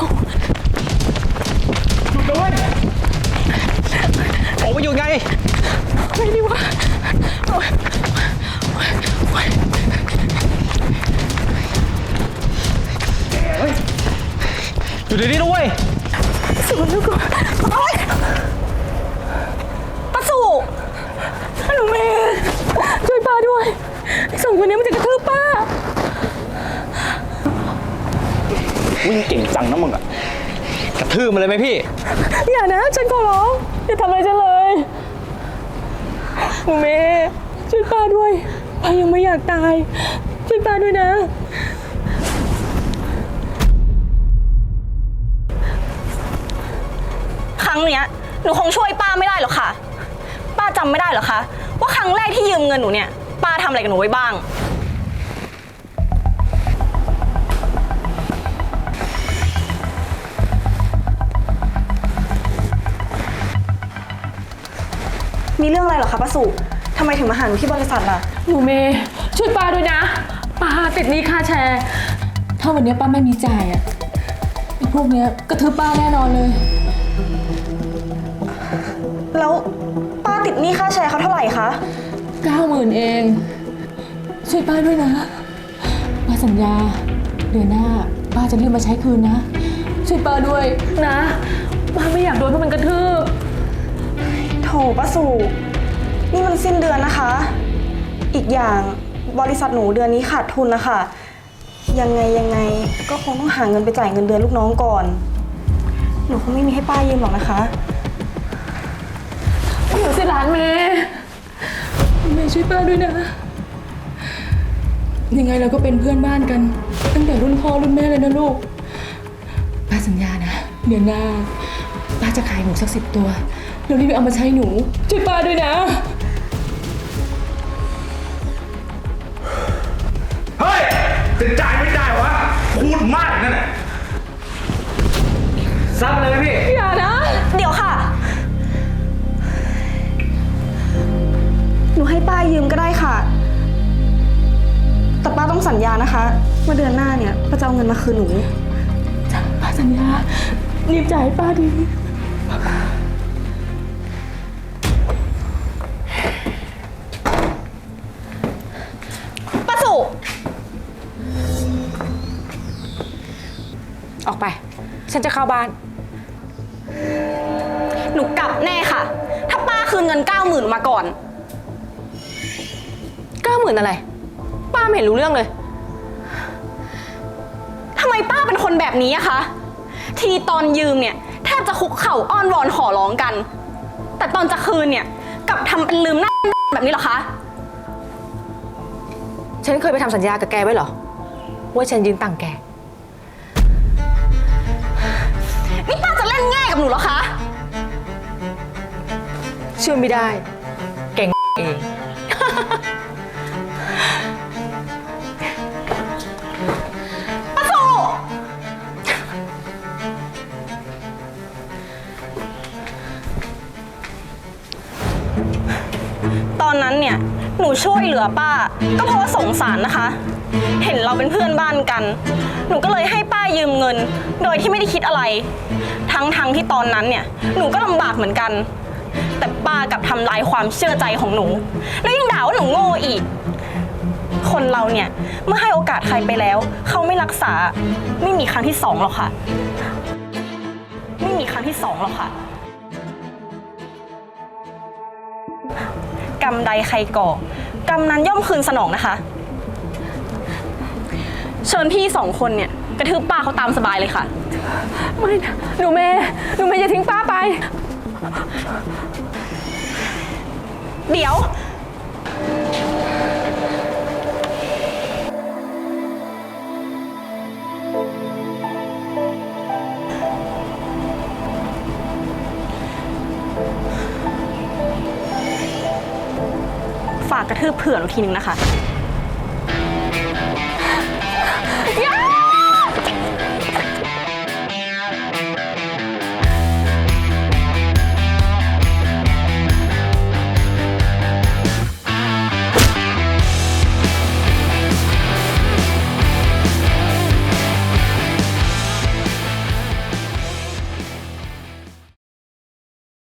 กูหยุดนะเว้ยบอกว่าหยุดไง ไม่ดีวะโอ๊ยโอ๊ยโอ๊ยหยุดเดี๋ยวนี้นะเว้ยสูนย์ลูกกูโอ๊ยป้าสุหนูเมย์ช่วยป้าด้วยไอ้สองคนนี้มันจะกระทืบป้า วิ่ง เก่งจังนะมึงอะกระทืบมันเลยไหมพี่ อย่านะ ฉันขอร้องอย่าทำอะไรฉันเลยหนูเมย์ช่วยป้าด้วยป้ายังไม่อยากตาย ช่วยป้าด้วยนะ ครั้งเนี้ยหนูคงช่วยป้าไม่ได้หรอกค่ะ ป้าจำไม่ได้หรอคะว่าครั้งแรกที่ยืมเงินหนูเนี่ย ป้าทำอะไรกับหนูไว้บ้าง มีเรื่องอะไรเหรอคะป้าสุทำไมถึงมาหาหนูที่บริษัทล่ะ หนูเมย์ช่วยป้าด้วยนะป้าติดหนี้ค่าแชร์ ถ้าวันนี้ป้าไม่มีจ่ายอะไอ้พวกเนี้ยกระทืบป้าแน่นอนเลย แล้วป้าติดหนี้ค่าแชร์เขาเท่าไหร่คะ เก้าหมื่นเอง ช่วยป้าด้วยนะ ป้าสัญญา เดือนหน้า ป้าจะรีบมาใช้คืนนะ ช่วยป้าด้วยนะ ป้าไม่อยากโดนพวกมันกระทืบโถ ป้าสุนี่มันสิ้นเดือนนะคะ อีกอย่างบริษัทหนูเดือนนี้ขาดทุนนะคะ ยังไงยังไงก็คงต้องหาเงินไปจ่ายเงินเดือนลูกน้องก่อน หนูคงไม่มีให้ป้ายืมหรอกนะคะอยู่สิร้านเมย์เมย์ช่วยป้าด้วยนะ ยังไงเราก็เป็นเพื่อนบ้านกัน ตั้งแต่รุ่นพ่อรุ่นแม่เลยนะลูก ป้าสัญญานะ เดือนหน้า ป้าจะขายหมูสักสิบตัว แล้วรีบเอามาใช้หนูช่วยป้าด้วยนะ เฮ้ย จะจ่ายไม่ได้วะ พูดมากนั่นแหละซับเลยไหมพี่ อย่านะ เดี๋ยวค่ะ หนูให้ป้ายืมก็ได้ค่ะ แต่ป้าต้องสัญญานะคะว่าเดือนหน้าเนี่ยป้าจะเอาเงินมาคืนหนู ป้าสัญญา รีบจ่ายให้ป้าดี ป้ ออกไป ฉันจะเข้าบ้าน หนูกลับแน่ค่ะ ถ้าป้าคืนเงินเก้าหมื่นมาก่อนเก้าหมื่นอะไร ป้าไม่เห็นรู้เรื่องเลยทำไมป้าเป็นคนแบบนี้อะคะ ทีตอนยืมเนี่ยแทบจะคุกเข่าอ้อนวอนขอร้องกัน แต่ตอนจะคืนเนี่ยกลับทำเป็นลืมหน้าแบบนี้เหรอคะ ฉันเคยไปทำสัญญากับแกไว้เหรอ ว่าฉันยืมตังค์แก กับหนูเหรอคะ เชื่อไม่ได้ เก่งเอง ป้าสุตอนนั้นเนี่ย หนูช่วยเหลือป้า ก็เพราะว่าสงสารนะคะ เห็นเราเป็นเพื่อนบ้านกัน หนูก็เลยให้ป้ายืมเงิน โดยที่ไม่ได้คิดอะไร ทั้งทั้งที่ตอนนั้นเนี่ย หนูก็ลำบากเหมือนกัน แต่ป้ากลับทำลายความเชื่อใจของหนู แล้วยังด่าว่าหนูโง่อีก คนเราเนี่ยเมื่อให้โอกาสใครไปแล้ว เขาไม่รักษาไม่มีครั้งที่สองหรอกค่ะ ไม่มีครั้งที่สองหรอกค่ะกรรมใดใครก่อกรรมนั้นย่อมคืนสนองนะคะ เชิญพี่สองคนเนี่ย กระทืบป้าเขาตามสบายเลยค่ะ ไม่นะหนูเมย์หนูเมย์จะทิ้งป้าไป เดี๋ยว ฝากกระทืบเผื่อหนูทีนึงนะคะ